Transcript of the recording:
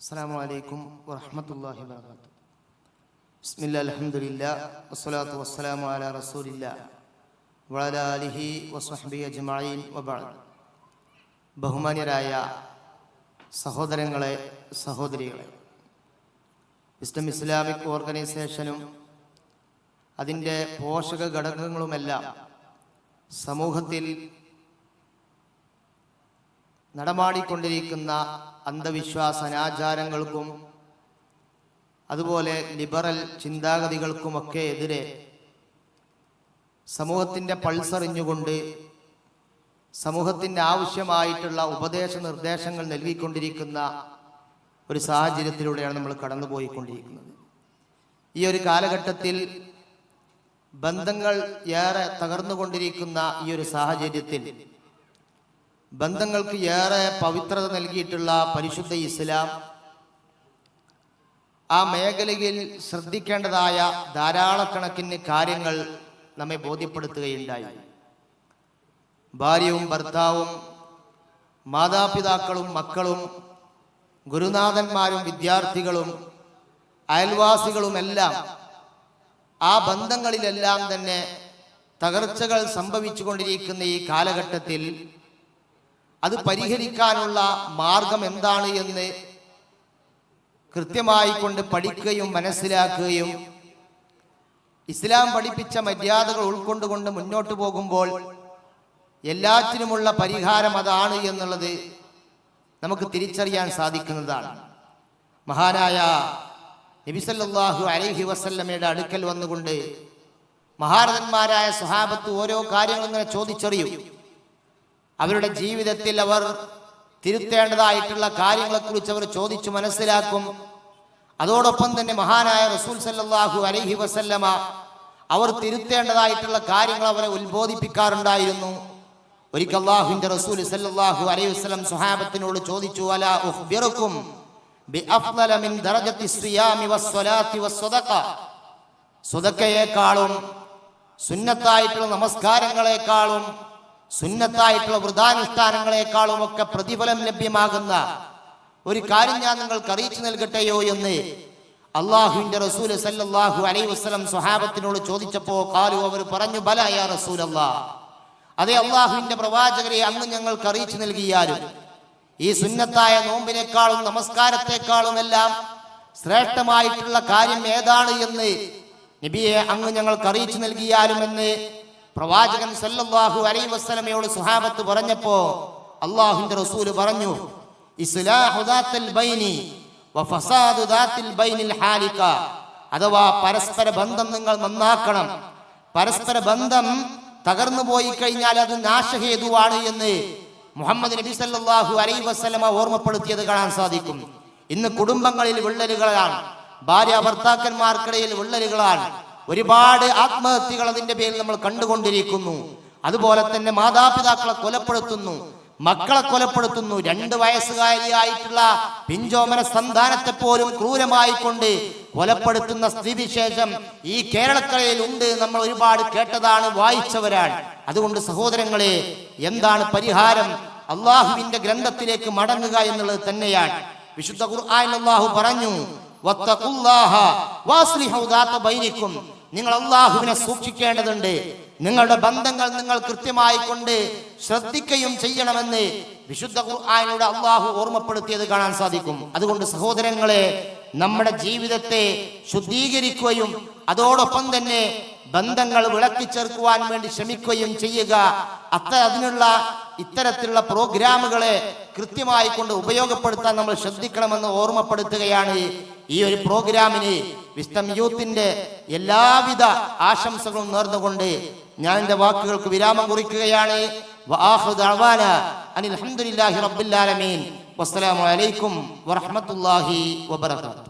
السلام عليكم ورحمة الله وبركاته بسم الله الحمد لله والصلاة والسلام على رسول الله وعلى آله وصحبه أجمعين وبعد ബഹുമാന്യരായ സഹോദരങ്ങളെ സഹോദരികളെ വിസ്ഡം ഇസ്ലാമിക് ഓർഗനൈസേഷനും അതിൻ്റെ പോഷക ഘടകങ്ങളുമെല്ലാം സമൂഹത്തിൽ നടമാടിക്കൊണ്ടിരിക്കുന്ന അന്ധവിശ്വാസ അനാചാരങ്ങൾക്കും അതുപോലെ ലിബറൽ ചിന്താഗതികൾക്കുമൊക്കെ എതിരെ സമൂഹത്തിന്റെ പൾസറിഞ്ഞുകൊണ്ട് സമൂഹത്തിന്റെ ആവശ്യമായിട്ടുള്ള ഉപദേശ നിർദ്ദേശങ്ങൾ നൽകിക്കൊണ്ടിരിക്കുന്ന ഒരു സാഹചര്യത്തിലൂടെയാണ് നമ്മൾ കടന്നുപോയിക്കൊണ്ടിരിക്കുന്നത്. ഈ ഒരു കാലഘട്ടത്തിൽ ബന്ധങ്ങൾ ഏറെ തകർന്നുകൊണ്ടിരിക്കുന്ന ഈ ഒരു സാഹചര്യത്തിൽ ബന്ധങ്ങൾക്ക് ഏറെ പവിത്രത നൽകിയിട്ടുള്ള പരിശുദ്ധ ഇസ്ലാം ആ മേഖലയിൽ ശ്രദ്ധിക്കേണ്ടതായ ധാരാളക്കണക്കിന് കാര്യങ്ങൾ നമ്മെ ബോധ്യപ്പെടുത്തുകയുണ്ടായി. ഭാര്യയും ഭർത്താവും മാതാപിതാക്കളും മക്കളും ഗുരുനാഥന്മാരും വിദ്യാർത്ഥികളും അയൽവാസികളുമെല്ലാം ആ ബന്ധങ്ങളിലെല്ലാം തന്നെ തകർച്ചകൾ സംഭവിച്ചുകൊണ്ടിരിക്കുന്ന ഈ കാലഘട്ടത്തിൽ അത് പരിഹരിക്കാനുള്ള മാർഗം എന്താണ് എന്ന് കൃത്യമായി കൊണ്ട് പഠിക്കുകയും മനസ്സിലാക്കുകയും ഇസ്ലാം പഠിപ്പിച്ച മര്യാദകൾ ഉൾക്കൊണ്ടുകൊണ്ട് മുന്നോട്ട് പോകുമ്പോൾ എല്ലാറ്റിനുമുള്ള പരിഹാരം അതാണ് എന്നുള്ളത് നമുക്ക് തിരിച്ചറിയാൻ സാധിക്കുന്നതാണ്. മഹാനായ നബിസല്ലാഹു അലൈഹി വസല്ലമയുടെ അടുക്കൽ വന്നുകൊണ്ട് മഹാരഥന്മാരായ സ്വഹാബത്ത് ഓരോ കാര്യങ്ങളും ഇങ്ങനെ ചോദിച്ചറിയും. അവരുടെ ജീവിതത്തിൽ അവർ തിരുത്തേണ്ടതായിട്ടുള്ള കാര്യങ്ങളെക്കുറിച്ച് അവർ ചോദിച്ചു മനസ്സിലാക്കും. അതോടൊപ്പം തന്നെ മഹാനായ റസൂൽ സല്ലാഹു അലൈഹി വസല്ലമ അവർ തിരുത്തേണ്ടതായിട്ടുള്ള കാര്യങ്ങൾ അവരെ ഉത്ബോധിപ്പിക്കാറുണ്ടായിരുന്നു. ഒരിക്കൽ അള്ളാഹുവിന്റെ റസൂൽ സല്ലാഹു അലൈഹി വസ്ലം സുഹാബത്തിനോട് ചോദിച്ചു അലാ ഉഹ്ബിറക്കും സ്വതക്കയേക്കാളും സുന്നത്തായിട്ടുള്ള നമസ്കാരങ്ങളെക്കാളും സുന്നത്തായിട്ടുള്ള വൃതാനുഷ്ഠാനങ്ങളെക്കാളും ഒക്കെ പ്രതിഫലം ലഭ്യമാകുന്ന ഒരു കാര്യം ഞാൻ നിങ്ങൾക്ക് അറിയിച്ചു നൽകട്ടെയോ എന്ന് അള്ളാഹുവിന്റെ റസൂൽ സല്ലാഹു അലൈ വസ്ലം സ്വഹാബത്തിനോട് ചോദിച്ചപ്പോ കാലു അവർ പറഞ്ഞു ബലയ റസൂൽ അതേ അള്ളാഹുവിന്റെ പ്രവാചകരെ അങ്ങ് ഞങ്ങൾക്ക് അറിയിച്ചു നൽകിയാലും ഈ സുന്നത്തായ നോമ്പിനേക്കാളും നമസ്കാരത്തെക്കാളും എല്ലാം ശ്രേഷ്ഠമായിട്ടുള്ള കാര്യം ഏതാണ് എന്ന് നബിയെ അങ്ങ് ഞങ്ങൾക്ക് അറിയിച്ചു നൽകിയാലും എന്ന് പ്രവാചകൻ സല്ലല്ലാഹു അലൈഹി വസല്ലമയോട് സുഹാബത്ത് പറഞ്ഞപ്പോ അള്ളാഹുന്റെ റസൂൽ പറഞ്ഞു അഥവാ പരസ്പര ബന്ധം നിങ്ങൾ നന്നാക്കണം. പരസ്പര ബന്ധം തകർന്നു പോയി കഴിഞ്ഞാൽ അത് നാശഹേതുവാണ് എന്ന് മുഹമ്മദ് നബി സല്ലല്ലാഹു അലൈഹി വസല്ലമ ഓർമ്മപ്പെടുത്തിയത് കാണാൻ സാധിക്കും. ഇന്ന് കുടുംബങ്ങളിൽ വിള്ളലുകളാണ്. ഭാര്യ ഭർത്താക്കന്മാർക്കിടയിൽ വിള്ളലുകളാണ്. ഒരുപാട് ആത്മഹത്യകൾ അതിന്റെ പേരിൽ നമ്മൾ കണ്ടുകൊണ്ടിരിക്കുന്നു. അതുപോലെ തന്നെ മാതാപിതാക്കളെ കൊലപ്പെടുത്തുന്നു മക്കളെ കൊലപ്പെടുത്തുന്നു. രണ്ട് വയസ്സുകാരിയായിട്ടുള്ള പിഞ്ചോമന സന്താനത്തെ പോലും ക്രൂരമായി കൊണ്ട് കൊലപ്പെടുത്തുന്ന സ്ഥിതിവിശേഷം ഈ കേരളക്കരയിൽ ഉണ്ട് നമ്മൾ ഒരുപാട് കേട്ടതാണ് വായിച്ചവരാണ്. അതുകൊണ്ട് സഹോദരങ്ങളെ എന്താണ് പരിഹാരം? അള്ളാഹുവിന്റെ ഗ്രന്ഥത്തിലേക്ക് മടങ്ങുക എന്നുള്ളത് തന്നെയാണ്. വിശുദ്ധ ഖുർആൻ അള്ളാഹു പറഞ്ഞു വത്തഖുല്ലാഹ നിങ്ങൾ അള്ളാഹുവിനെ സൂക്ഷിക്കേണ്ടതുണ്ട്. നിങ്ങളുടെ ബന്ധങ്ങൾ നിങ്ങൾ കൃത്യമായി കൊണ്ട് ശ്രദ്ധിക്കുകയും ചെയ്യണമെന്ന് വിശുദ്ധ ഖുർആാനിലൂടെ അള്ളാഹു ഓർമ്മപ്പെടുത്തിയത് കാണാൻ സാധിക്കും. അതുകൊണ്ട് സഹോദരങ്ങളെ നമ്മുടെ ജീവിതത്തെ ശുദ്ധീകരിക്കുകയും അതോടൊപ്പം തന്നെ ബന്ധങ്ങൾ വിളക്കിച്ചേർക്കുവാൻ വേണ്ടി ശ്രമിക്കുകയും ചെയ്യുക. അത്ര അതിനുള്ള ഇത്തരത്തിലുള്ള പ്രോഗ്രാമുകളെ കൃത്യമായി കൊണ്ട് ഉപയോഗപ്പെടുത്താൻ നമ്മൾ ശ്രദ്ധിക്കണമെന്ന് ഓർമ്മപ്പെടുത്തുകയാണ് ഈ ഒരു പ്രോഗ്രാമിന് വിസ്തം യൂത്തിന്റെ എല്ലാവിധ ആശംസകളും നേർന്നുകൊണ്ട് ഞാൻ എന്റെ വാക്കുകൾക്ക് വിരാമം കുറിക്കുകയാണ്. അനിൽ അലഹമുല്ലാഹി റബ്ബുല്ലാലമീൻ വസ്സലാമു അലൈക്കും വറഹ്മത്തുള്ളാഹി വബറകാതുഹു.